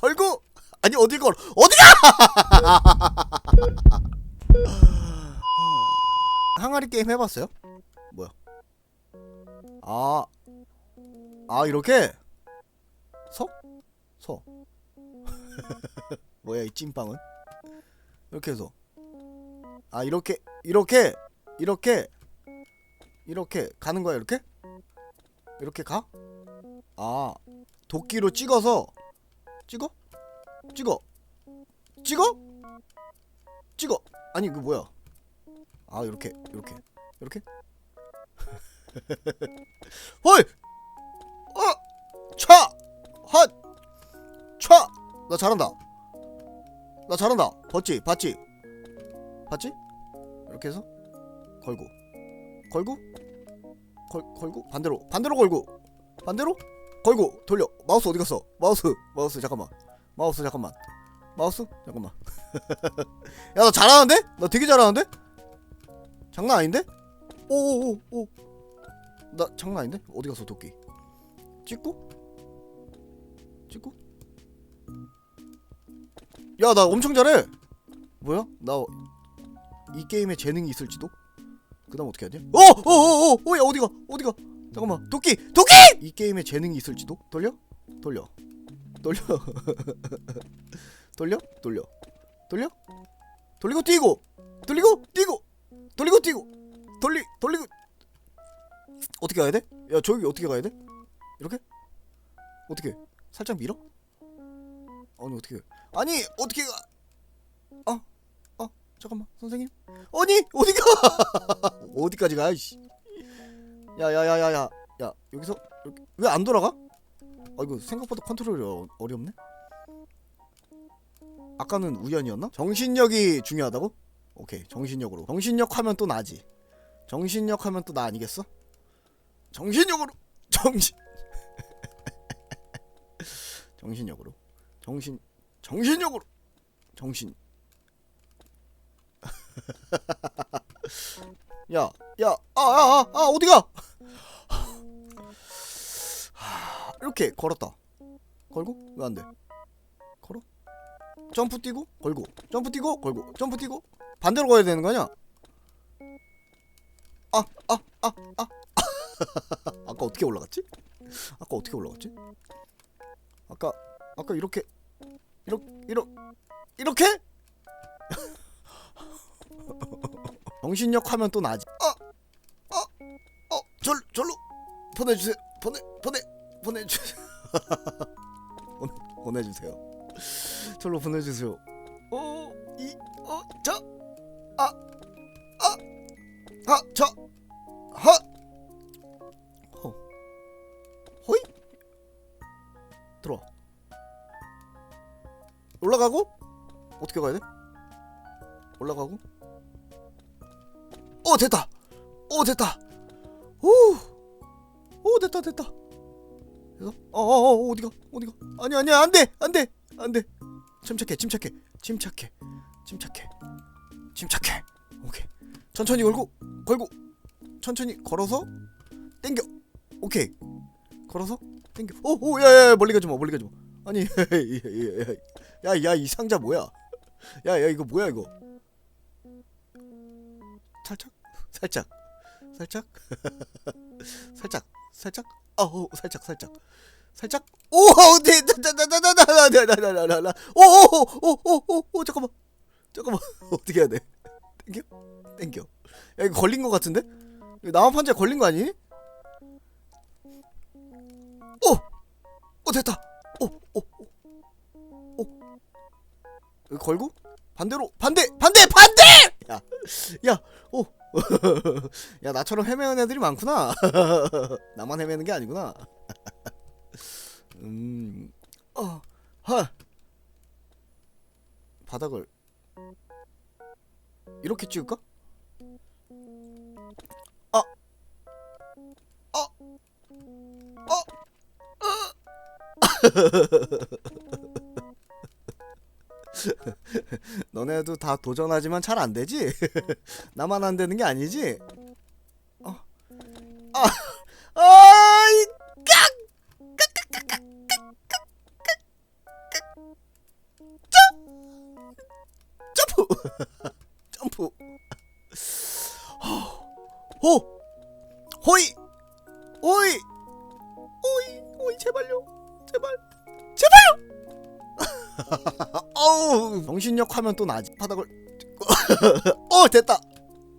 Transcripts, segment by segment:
걸고? 아니 어딜 걸? 어디가? 항아리 게임 해봤어요? 뭐야? 아, 아 이렇게? 서? 서. 뭐야 이 찐빵은? 이렇게 해서. 아 이렇게 이렇게 이렇게 이렇게 가는 거야 이렇게? 이렇게 가? 아 도끼로 찍어서 찍어? 찍어 찍어? 찍어 아니 그 뭐야 아 이렇게 이렇게 이렇게 헐! 어! 차! 헛! 차! 나 잘한다 나 잘한다 봤지? 봤지? 봤지? 이렇게 해서 걸고 걸고 걸, 걸고 반대로 반대로 걸고 반대로 걸고 돌려. 마우스 어디 갔어? 마우스. 마우스 잠깐만. 마우스 잠깐만. 마우스? 잠깐만. 야 나 잘하는데? 나 되게 잘하는데? 장난 아닌데? 오오오오. 나 장난 아닌데? 어디 갔어 도끼? 찍고? 찍고? 야 나 엄청 잘해. 뭐야? 나 이 게임에 재능이 있을지도? 그 다음 어떻게 하지 어어어 어 야 어디가? 어디가 잠깐만 도끼 도끼 이 게임에 재능이 있을지도 돌려 돌려 돌려 돌려 돌려 돌려 돌리고 뛰고 돌리고 뛰고 돌리고 뛰고 돌리 돌리고 어떻게 가야 돼? 야 저기 어떻게 가야 돼? 이렇게? 어떻게? 살짝 밀어? 아니 어떻게? 아니 어떻게 가? 아, 아 잠깐만 선생님. 아니 어디가? 어디까지 가? 이씨. 야야야야야 야 여기서 왜 안 돌아가? 아 이거 생각보다 컨트롤이 어, 어렵네. 아까는 우연이었나? 정신력이 중요하다고? 오케이 정신력으로. 정신력 하면 또 나지. 정신력 하면 또 나 아니겠어? 정신력으로 정신 정신력으로 정신 정신력으로 정신 야야아아아 아, 아, 어디가? 하, 이렇게 걸었다. 걸고? 왜 안 돼? 걸어? 점프 뛰고? 걸고. 점프 뛰고? 걸고. 점프 뛰고? 반대로 가야 되는 거 아니야? 아아 아 아. 아까 어떻게 올라갔지? 아까 어떻게 올라갔지? 아까 아까 이렇게. 이렇게 이렇게 이렇게 정신력 하면 또 나지. 어 어 어 절 절로 보내주세요. 보내 보내 보내주세요. 보내 보내주세요. 절로 보내주세요. 어, 어이어자아아 아저 어. 호이 들어와 올라가고 어떻게 가야 돼? 올라가고 어 됐다. 어 됐다. 오오 됐다 됐다. 그래서 어 어 어 어디가? 어디가? 아니 아니 안돼 안돼 안돼. 침착해 침착해 침착해 침착해 침착해. 오케이. 천천히 걸고 걸고. 천천히 걸어서 땡겨. 오케이. 걸어서 땡겨. 오오 야야 멀리 가지 마 멀리 가지 마. 아니 야야 이 상자 뭐야? 야야 이거 뭐야 이거? 살짝 살짝 살짝 살짝 살짝 어우 살짝 살짝 살짝 오네나나나나나나나나나 오오오오오오 잠깐만 잠깐만 어떻게 해야 돼 땡겨 땡겨 야 이거 걸린 거 같은데 나만 판자 걸린 거 아니? 오! 오 됐다 오! 오! 오! 오! 걸고 반대로 반대 반대 반대! 야! 야! 오! 야 나처럼 헤매는 애들이 많구나 나만 헤매는 게 아니구나 음... 어! 하! 바닥을 이렇게 찍을까? 아! 아! 어! 너네도 다 도전하지만 잘 안 되지? 나만 안 되는 게 아니지? 어. 아, 아이, 깍! 점프 호 호이 호이 호이 호이 제발요 제발 제발요 어우 정신력 하면 또 나지. 바닥을. 어 됐다.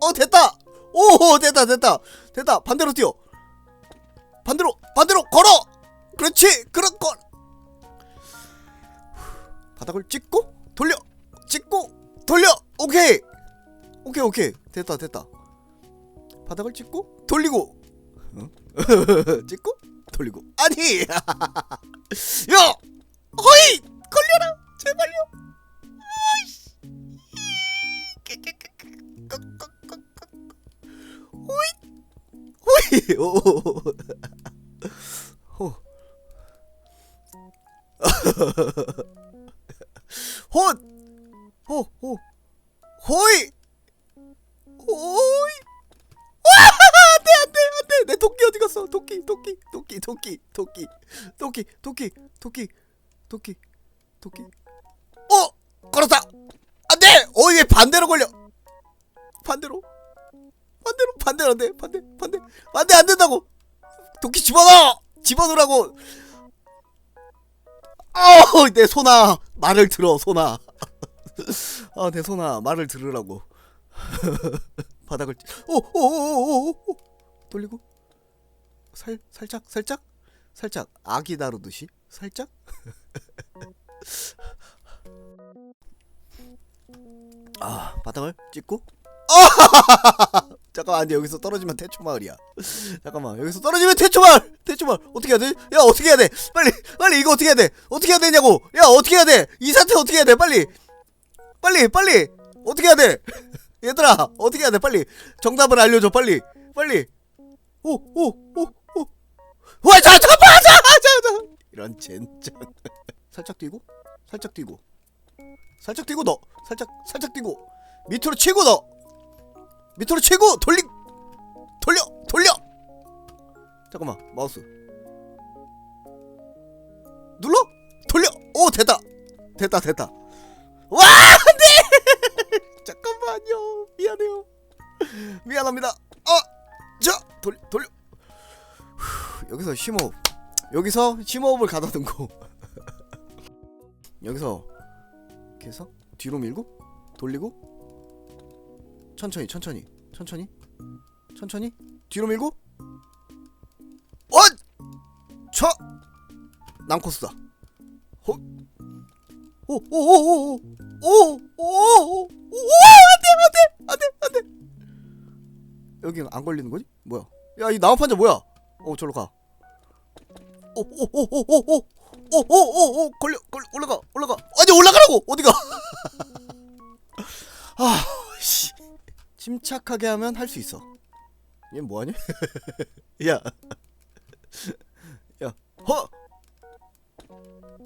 어 됐다. 오 됐다 됐다. 됐다 반대로 뛰어. 반대로 반대로 걸어! 그렇지 그런 걸! 바닥을 찍고 돌려! 찍고 돌려! 오케이! 오케이 오케이. 됐다 됐다. 바닥을 찍고 돌리고. 응? 찍고 돌리고. 아니! 야! 허이 걸려라 제발요 호이 호이 오 안돼 내 도끼? 도끼 도끼 도끼. 어! 걸었다! 안돼! 어왜 반대로 걸려? 반대로? 반대로? 반대로 안돼. 반대 반대. 안돼 안 된다고. 도끼 집어넣어! 집어넣으라고! 어내 손아 말을 들어 손아 아내 손아 말을 들으라고. 바닥을 오오오오오 돌리고. 살 살짝 살짝? 살짝 아기 다루듯이? 살짝 아 바닥을 찍고? 아! 잠깐만 안돼 여기서 떨어지면 태초 마을이야. 잠깐만 여기서 떨어지면 태초 마을! 태초 마을! 어떻게 해야 돼? 야 어떻게 해야 돼? 빨리 빨리 이거 어떻게 해야 돼? 어떻게 해야 되냐고! 야 어떻게 해야 돼? 이 사태 어떻게 해야 돼? 빨리! 빨리 빨리! 어떻게 해야 돼? 얘들아 어떻게 해야 돼? 빨리! 정답을 알려줘 빨리! 빨리! 오 오오오와 잠깐만! 자자자! 이런 젠장. 살짝 뛰고? 살짝 뛰고 살짝 뛰고 너 살짝 살짝 뛰고. 밑으로 치고 너 밑으로 치고 돌리 돌려 돌려. 잠깐만 마우스. 눌러? 돌려. 오 됐다. 됐다 됐다. 와 안돼 잠깐만요. 미안해요. 미안합니다. 아자 돌 돌려. 후, 여기서 심호흡. 여기서 심호흡을 가다듬고. 여기서 이렇게 해서 뒤로 밀고 돌리고 천천히 천천히 천천히 천천히 뒤로 밀고 원! 쳐! 남코스다 호! 오오오오오오오오오 안돼 안돼 안돼 안돼 여기 안 걸리는 거지? 뭐야? 야 이 나무 판자 뭐야? 어 저로 가. 오오오오오오 오오오오 걸려 걸려 올라가 올라가 아니 올라가라고 어디가? 아 씨. 침착하게 하면 할 수 있어. 얘 뭐하냐? 야, 야, 허.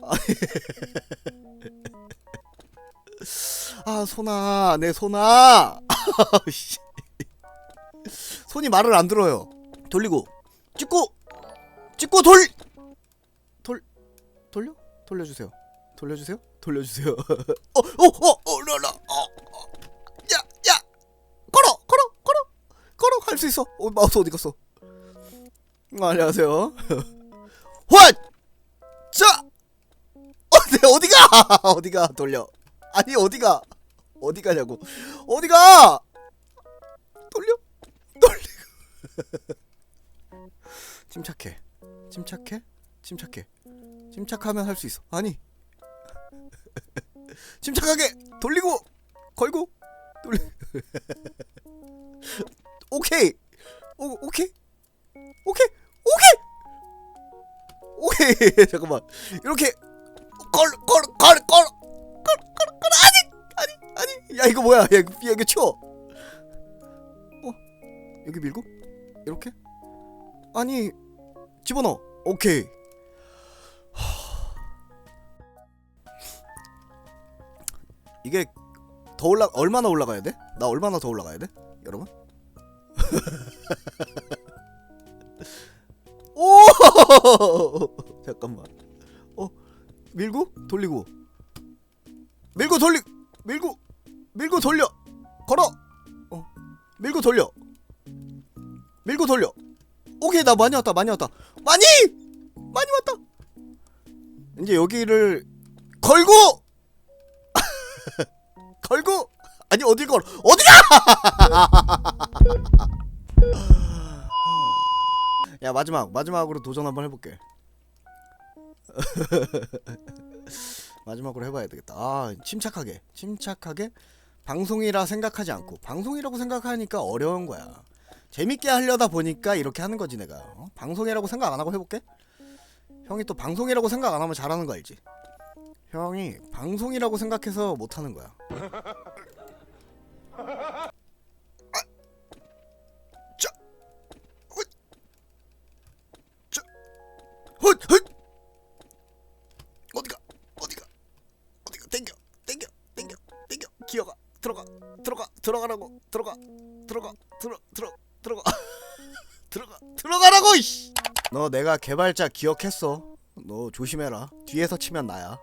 아 손아, 내 손아. 씨. 손이 말을 안 들어요. 돌리고, 찍고, 찍고 돌, 돌, 돌려, 돌려주세요. 돌려주세요. 돌려주세요. 어, 어, 어, 어, 라라, 어, 어, 야, 야, 걸어, 걸어, 걸어, 걸어, 할 수 있어. 어, 마우스 어디 갔어? 어, 안녕하세요. 환, 자, 어, 네, 어디가, 어디가 돌려. 아니 어디가, 어디 가냐고, 어디가, 돌려, 돌리고. 침착해, 침착해, 침착해. 침착하면 할 수 있어. 아니. 침착하게 돌리고 걸고 돌리. 오케이. 오 오케이. 오케이. 오케이. 오케이. 잠깐만. 이렇게 걸걸걸걸 걸걸 아니 아니 아니. 야 이거 뭐야? 야 이거, 야, 이거 치워. 어 여기 밀고 이렇게 아니 집어넣어. 오케이. 이게 더 올라 얼마나 올라가야 돼? 나 얼마나 더 올라가야 돼? 여러분? 오! 잠깐만. 어, 밀고 돌리고. 밀고 돌리 밀고 밀고 돌려 걸어 어 밀고 돌려 밀고 돌려 오케이 나 많이 왔다 많이 왔다 많이 많이 왔다 이제 여기를 걸고 걸고 아니 어디 걸 어디가 야 마지막 마지막으로 도전 한번 해볼게 마지막으로 해봐야 되겠다. 아 침착하게 침착하게 방송이라 생각하지 않고 방송이라고 생각하니까 어려운 거야. 재밌게 하려다 보니까 이렇게 하는 거지 내가. 어? 방송이라고 생각 안 하고 해볼게. 형이 또 방송이라고 생각 안 하면 잘하는 거 알지? 형이 방송이라고 생각해서 못 하는 거야. 들어가라고 들어가 들어가 들어 들어 들어가. 들어가 들어가라고 너 내가 개발자 기억했어. 너 조심해라. 뒤에서 치면 나야